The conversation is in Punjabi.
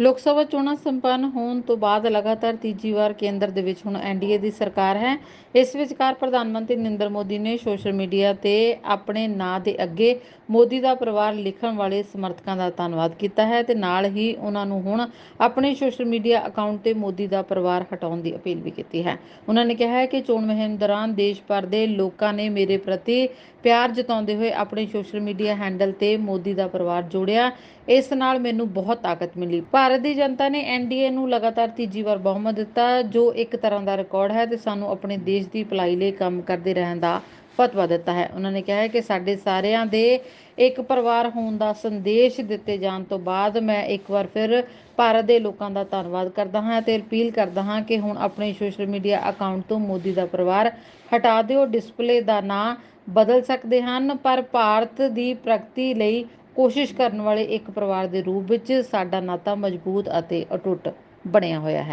ਲੋਕ ਸਭਾ ਚੋਣਾਂ ਸੰਪੰਨ ਹੋਣ ਤੋਂ ਬਾਅਦ ਲਗਾਤਾਰ ਤੀਜੀ ਵਾਰ ਕੇਂਦਰ ਦੇ ਵਿੱਚ ਹੁਣ ਐਨਡੀਏ ਦੀ ਸਰਕਾਰ ਹੈ। ਇਸ ਵਿਚਕਾਰ ਪ੍ਰਧਾਨ ਮੰਤਰੀ ਨਰਿੰਦਰ ਮੋਦੀ ਨੇ ਸੋਸ਼ਲ ਮੀਡੀਆ ਤੇ ਆਪਣੇ ਨਾਂ ਦੇ ਅੱਗੇ ਮੋਦੀ ਦਾ ਪਰਿਵਾਰ ਲਿਖਣ ਵਾਲੇ ਸਮਰਥਕਾਂ ਦਾ ਧੰਨਵਾਦ ਕੀਤਾ ਹੈ ਤੇ ਨਾਲ ਹੀ ਉਹਨਾਂ ਨੂੰ ਹੁਣ ਆਪਣੇ ਸੋਸ਼ਲ ਮੀਡੀਆ ਅਕਾਊਂਟ ਤੇ ਮੋਦੀ ਦਾ ਪਰਿਵਾਰ ਹਟਾਉਣ ਦੀ ਅਪੀਲ ਵੀ ਕੀਤੀ ਹੈ। ਉਹਨਾਂ ਨੇ ਕਿਹਾ ਹੈ ਕਿ ਚੋਣ ਮੁਹਿੰਮ ਦੌਰਾਨ ਦੇਸ਼ ਭਰ ਦੇ ਲੋਕਾਂ ਨੇ ਮੇਰੇ ਪ੍ਰਤੀ ਪਿਆਰ ਜਤਾਉਂਦੇ ਹੋਏ ਆਪਣੇ ਸੋਸ਼ਲ ਮੀਡੀਆ ਹੈਂਡਲ ਤੇ ਮੋਦੀ ਦਾ ਪਰਿਵਾਰ ਜੋੜਿਆ। ਇਸ ਨਾਲ ਮੈਨੂੰ ਬਹੁਤ ਤਾਕਤ ਮਿਲੀ। ਭਾਰਤ ਦੀ ਜਨਤਾ ਨੇ ਐਨਡੀਏ ਨੂੰ ਲਗਾਤਾਰ ਤੀਜੀ ਵਾਰ ਬਹੁਮਤ ਦਿੱਤਾ, ਜੋ ਇੱਕ ਤਰ੍ਹਾਂ ਦਾ ਰਿਕਾਰਡ ਹੈ ਤੇ ਸਾਨੂੰ ਆਪਣੇ ਦੇਸ਼ ਦੀ ਭਲਾਈ ਲਈ ਕੰਮ ਕਰਦੇ ਰਹਿਣ ਦਾ ਫਤਵਾ ਦਿੱਤਾ ਹੈ। ਉਹਨਾਂ ਨੇ ਕਿਹਾ ਹੈ ਕਿ ਸਾਡੇ ਸਾਰਿਆਂ ਦੇ ਇੱਕ ਪਰਿਵਾਰ ਹੋਣ ਦਾ ਸੰਦੇਸ਼ ਦਿੱਤੇ ਜਾਣ ਤੋਂ ਬਾਅਦ ਮੈਂ ਇੱਕ ਵਾਰ ਫਿਰ ਭਾਰਤ ਦੇ ਲੋਕਾਂ ਦਾ ਧੰਨਵਾਦ ਕਰਦਾ ਹਾਂ ਤੇ ਅਪੀਲ ਕਰਦਾ ਹਾਂ ਕਿ ਹੁਣ ਆਪਣੇ ਸੋਸ਼ਲ ਮੀਡੀਆ ਅਕਾਊਂਟ ਤੋਂ ਮੋਦੀ ਦਾ ਪਰਿਵਾਰ ਹਟਾ ਦਿਓ। ਡਿਸਪਲੇ ਦਾ ਨਾਂ ਬਦਲ ਸਕਦੇ ਹਨ, ਪਰ ਭਾਰਤ ਦੀ ਪ੍ਰਗਤੀ ਲਈ ਕੋਸ਼ਿਸ਼ ਕਰਨ ਵਾਲੇ ਇੱਕ ਪਰਿਵਾਰ ਦੇ ਰੂਪ ਵਿੱਚ ਸਾਡਾ ਨਾਤਾ ਮਜ਼ਬੂਤ ਅਤੇ ਅਟੁੱਟ ਬਣਿਆ ਹੋਇਆ ਹੈ।